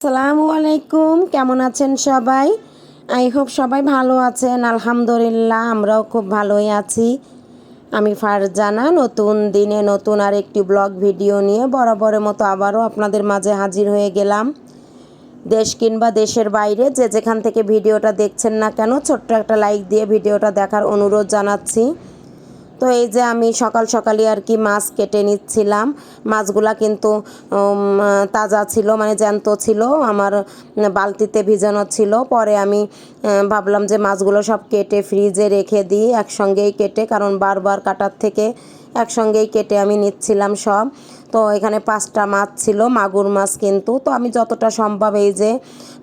আসসালামু আলাইকুম, কেমন আছেন সবাই? আই হোপ সবাই ভালো আছেন, আলহামদুলিল্লাহ, আমরাও খুব ভালোই আছি। আমি ফারজানা, নতুন দিনে নতুন আর একটি ব্লগ ভিডিও নিয়ে বরাবরের মতো আবারও আপনাদের মাঝে হাজির হয়ে গেলাম। দেশ কিংবা দেশের বাইরে যে যেখান থেকে ভিডিওটা দেখছেন না কেন, ছোট্ট একটা লাইক দিয়ে ভিডিওটা দেখার অনুরোধ জানাচ্ছি। তো এই যে আমি সকাল সকালই আর কি মাছ কেটে নিচ্ছিলাম। মাছগুলা কিন্তু তাজা ছিল মানে জ্যান্ত ছিল, আমার বালতিতে ভিজানো ছিল। পরে আমি ভাবলাম যে মাছগুলো সব কেটে ফ্রিজে রেখে দিই, একসঙ্গেই কেটে, কারণ বারবার কাটার থেকে একসঙ্গেই কেটে আমি নিচ্ছিলাম সব। তো এখানে পাঁচটা মাছ ছিল, মাগুর মাছ কিন্তু। তো আমি যতটা সম্ভব এই যে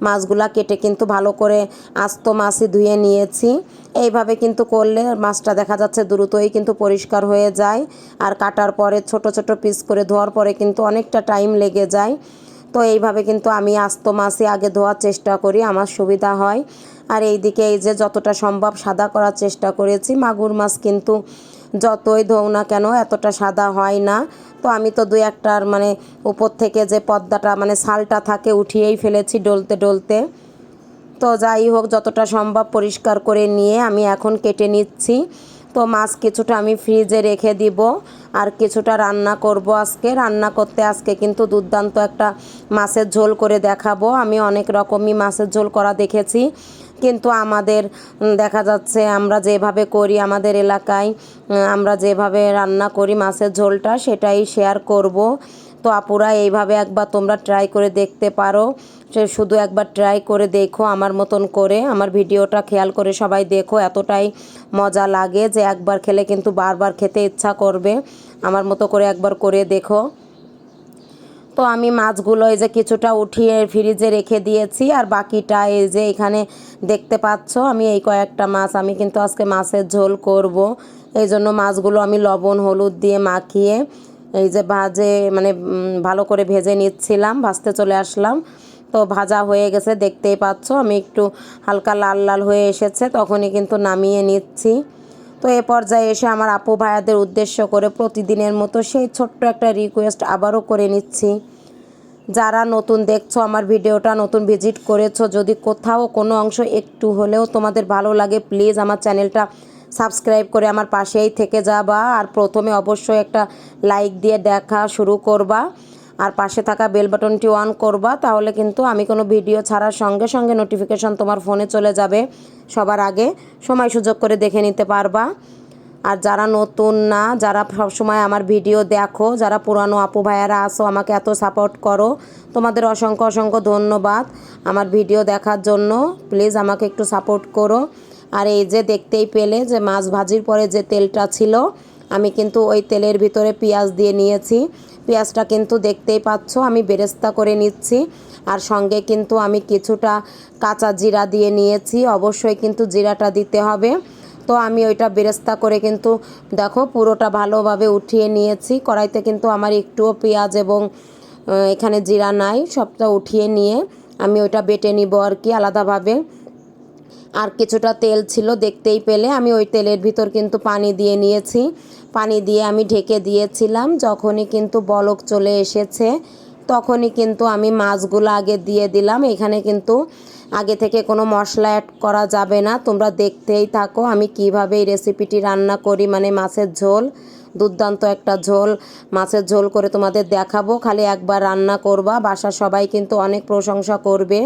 মাছগুলা কেটে কিন্তু ভালো করে আস্ত মাছই ধুয়ে নিয়েছি। এইভাবে কিন্তু করলে মাছটা দেখা যাচ্ছে দ্রুতই কিন্তু পরিষ্কার হয়ে যায়। আর কাটার পরে ছোট ছোট পিস করে ধোয়ার পরে কিন্তু অনেকটা টাইম লেগে যায়। তো এইভাবে কিন্তু আমি আস্ত মাছই আগে ধোয়ার চেষ্টা করি, আমার সুবিধা হয়। আর এইদিকে এই যে যতটা সম্ভব সাদা করার চেষ্টা করেছি। মাগুর মাছ কিন্তু যতই ধোও না কেন, এতটা সাদা হয় না। তো আমি তো দুই একটার মানে উপর থেকে যে পর্দাটা মানে শালটা থাকে উঠিয়েই ফেলেছি ডলতে ডলতে। তো যাই হোক, যতটা সম্ভব পরিষ্কার করে নিয়ে আমি এখন কেটে নিচ্ছি। তো মাছ কিছুটা আমি ফ্রিজে রেখে দিব। আর কিছুটা রান্না করব আজকে। রান্না করতে আজকে কিন্তু দুর্দান্ত একটা মাছের ঝোল করে দেখাবো। আমি অনেক রকমই মাছের ঝোল করা দেখেছি। কিন্তু আমাদের দেখা যাচ্ছে আমরা যেভাবে করি আমাদের এলাকায় আমরা যেভাবে রান্না করি মাছের ঝোলটা সেটাই শেয়ার করব। তো আপুরা, এইভাবে একবার তোমরা ট্রাই করে দেখতে পারো। সে শুধু একবার ট্রাই করে দেখো আমার মতন করে। আমার ভিডিওটা খেয়াল করে সবাই দেখো, এতটাই মজা লাগে যে একবার খেলে কিন্তু বারবার খেতে ইচ্ছা করবে। আমার মতো করে একবার করে দেখো। তো আমি মাছগুলো এই যে কিছুটা উঠিয়ে ফ্রিজে রেখে দিয়েছি, আর বাকিটা এই যে এখানে দেখতে পাচ্ছ, আমি এই কয়েকটা মাছ, আমি কিন্তু আজকে মাছের ঝোল করব। এই জন্য মাছগুলো আমি লবণ, হলুদ দিয়ে মাখিয়ে এই যে ভাজে মানে ভালো করে ভেজে নিচ্ছিলাম, ভাজতে চলে আসলাম। তো ভাজা হয়ে গেছে, দেখতেই পাচ্ছ, আমি একটু হালকা লাল লাল হয়ে এসেছে, তখনই কিন্তু নামিয়ে নিচ্ছি। তো এ পর্যায়ে এসে আমার আপু ভাইয়াদের উদ্দেশ্য করে প্রতিদিনের মতো সেই ছোট্ট একটা রিকোয়েস্ট আবারও করে নিচ্ছি। যারা নতুন দেখছ আমার ভিডিওটা, নতুন ভিজিট করেছ, যদি কোথাও কোনো অংশ একটু হলেও তোমাদের ভালো লাগে প্লিজ আমার চ্যানেলটা সাবস্ক্রাইব করে আমার পাশেই থেকে যাবা। আর প্রথমে অবশ্যই একটা লাইক দিয়ে দেখা শুরু করবা। আর পাশে থাকা বেল বাটনটি অন করবা, তাহলে কিন্তু আমি কোনো ভিডিও ছাড়ার সঙ্গে সঙ্গে নোটিফিকেশন তোমার ফোনে চলে যাবে। সবার আগে সময় সুযোগ করে দেখে নিতে পারবা। আর যারা নতুন না, যারা সবসময় আমার ভিডিও দেখো, যারা পুরানো আপু ভাইয়ারা আসো আমাকে এত সাপোর্ট করো, তোমাদের অসংখ্য অসংখ্য ধন্যবাদ আমার ভিডিও দেখার জন্য। প্লিজ আমাকে একটু সাপোর্ট করো। আর এই যে দেখতেই পেলে যে মাছ ভাজির পরে যে তেলটা ছিল, আমি কিন্তু ওই তেলের ভিতরে পেঁয়াজ দিয়ে নিয়েছি। পেঁয়াজটা কিন্তু দেখতেই পাচ্ছ, আমি বেরেস্তা করে নিচ্ছি। আর সঙ্গে কিন্তু আমি কিছুটা কাঁচা জিরা দিয়ে নিয়েছি, অবশ্যই কিন্তু জিরাটা দিতে হবে। তো আমি ওইটা বেরেস্তা করে কিন্তু দেখো পুরোটা ভালোভাবে উঠিয়ে নিয়েছি। কড়াইতে কিন্তু আমার একটুও পেঁয়াজ এবং এখানে জিরা নাই, সবটা উঠিয়ে নিয়ে আমি ওইটা বেটে নিব আর কি আলাদাভাবে। আর কিছুটা তেল ছিল দেখতেই পেলে। আমি ওই তেলের ভিতর কিন্তু পানি দিয়ে নিয়েছি। পানি দিয়ে আমি ঢেকে দিয়েছিলাম। যখনই কিন্তু বলক চলে এসেছে, তখনই কিন্তু আমি মাছগুলো আগে দিয়ে দিলাম। এখানে কিন্তু আগে থেকে কোনো মশলা অ্যাড করা যাবে না। তোমরা দেখতেই থাকো আমি কীভাবে এই রেসিপিটি রান্না করি। মানে মাছের ঝোল দুর্দান্ত একটা ঝোল, মাছের ঝোল করে তোমাদের দেখাবো। খালি একবার রান্না করবা, বাসার সবাই কিন্তু অনেক প্রশংসা করবে।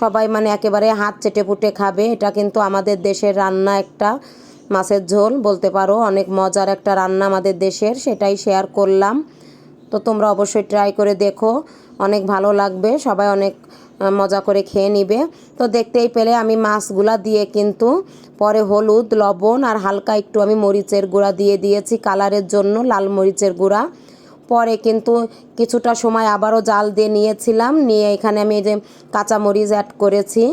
সবাই মানে একেবারে হাত চেটে পুটে খাবে, এটা কিন্তু আমাদের দেশের রান্না একটা মাছের ঝোল, বলতে পারো অনেক মজার একটা রান্না আমাদের দেশের, সেটাই শেয়ার করলাম। তো তোমরা অবশ্যই ট্রাই করে দেখো, অনেক ভালো লাগবে, সবাই অনেক মজা করে খেয়ে নিবে। তো দেখতেই পেলে আমি মাছগুলা দিয়ে কিন্তু পরে হলুদ, লবণ আর হালকা একটু আমি মরিচের গুঁড়া দিয়ে দিয়েছি কালারের জন্য, লাল মরিচের গুঁড়া। পরে কিন্তু কিছুটা সময় আবারও জাল দিয়ে নিয়েছিলাম, নিয়ে এখানে আমি যে কাঁচা মরিচ অ্যাড করেছি।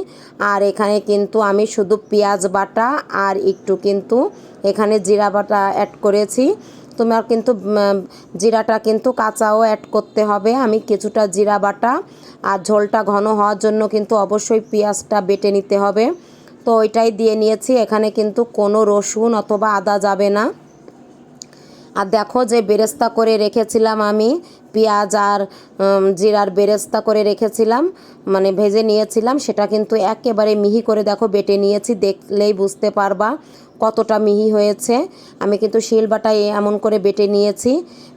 আর এখানে কিন্তু আমি শুধু পেঁয়াজ বাটা আর একটু কিন্তু এখানে জিরা বাটা অ্যাড করেছি। তোমার কিন্তু জিরাটা কিন্তু কাঁচাও অ্যাড করতে হবে। আমি কিছুটা জিরা বাটা আর ঝোলটা ঘন হওয়ার জন্য কিন্তু অবশ্যই পেঁয়াজটা বেটে নিতে হবে। তো ওইটাই দিয়ে নিয়েছি। এখানে কিন্তু কোনো রসুন অথবা আদা যাবে না। আর দেখো যে বেরেস্তা করে রেখেছিলাম আমি পেঁয়াজ আর জিরার বেরেস্তা করে রেখেছিলাম মানে ভেজে নিয়েছিলাম, সেটা কিন্তু একেবারে মিহি করে দেখো বেটে নিয়েছি, দেখলেই বুঝতে পারবা কতটা মিহি হয়েছে। আমি কিন্তু শিলবাটায় এমন করে বেটে নিয়েছি,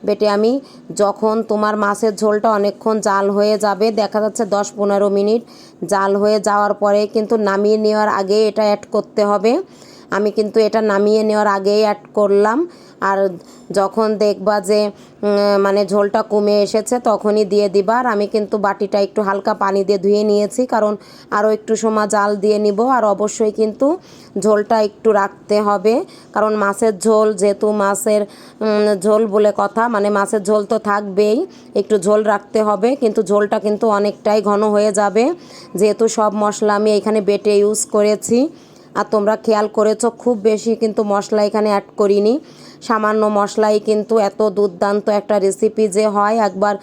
বেটে আমি যখন তোমার মাছের ঝোলটা অনেকক্ষণ জাল হয়ে যাবে, দেখা যাচ্ছে দশ পনেরো মিনিট জাল হয়ে যাওয়ার পরে কিন্তু নামিয়ে নেওয়ার আগে এটা অ্যাড করতে হবে। আমি কিন্তু এটা নামিয়ে নেওয়ার আগেই অ্যাড করলাম। আর যখন দেখবা যে মানে ঝোলটা কমে এসেছে, তখনই দিয়ে দিবা। আর আমি কিন্তু বাটিটা একটু হালকা পানি দিয়ে ধুয়ে নিয়েছি, কারণ আরও একটু সময় জাল দিয়ে নিব। আর অবশ্যই কিন্তু ঝোলটা একটু রাখতে হবে, কারণ মাছের ঝোল যেহেতু মাছের ঝোল বলে কথা মানে মাছের ঝোল তো থাকবেই, একটু ঝোল রাখতে হবে। কিন্তু ঝোলটা কিন্তু অনেকটাই ঘন হয়ে যাবে। যেহেতু সব মশলা আমি এখানে বেটে ইউজ করেছি। আর তোমরা খেয়াল করেছ, খুব বেশি কিন্তু মশলা এখানে অ্যাড করিনি। সামান্য মশলাই কিন্তু এত দুর্দান্ত একটা রেসিপি যে হয়, একবার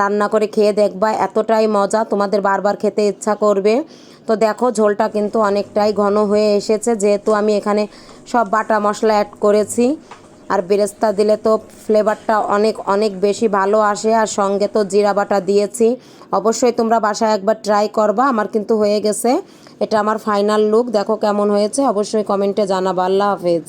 রান্না করে খেয়ে দেখবা, এতটাই মজা, তোমাদের বারবার খেতে ইচ্ছা করবে। তো দেখো, ঝোলটা কিন্তু অনেকটাই ঘন হয়ে এসেছে, যেহেতু আমি এখানে সব বাটা মশলা অ্যাড করেছি। আর বেরেস্তা দিলে তো ফ্লেভারটা অনেক অনেক বেশি ভালো আসে। আর সঙ্গে তো জিরা বাটা দিয়েছি। অবশ্যই তোমরা বাসায় একবার ট্রাই করবা, আমার কিন্তু হয়ে গেছে। এটা আমার ফাইনাল লুক, দেখো কেমন হয়েছে। অবশ্যই কমেন্টে জানাবা। আল্লাহ হাফেজ।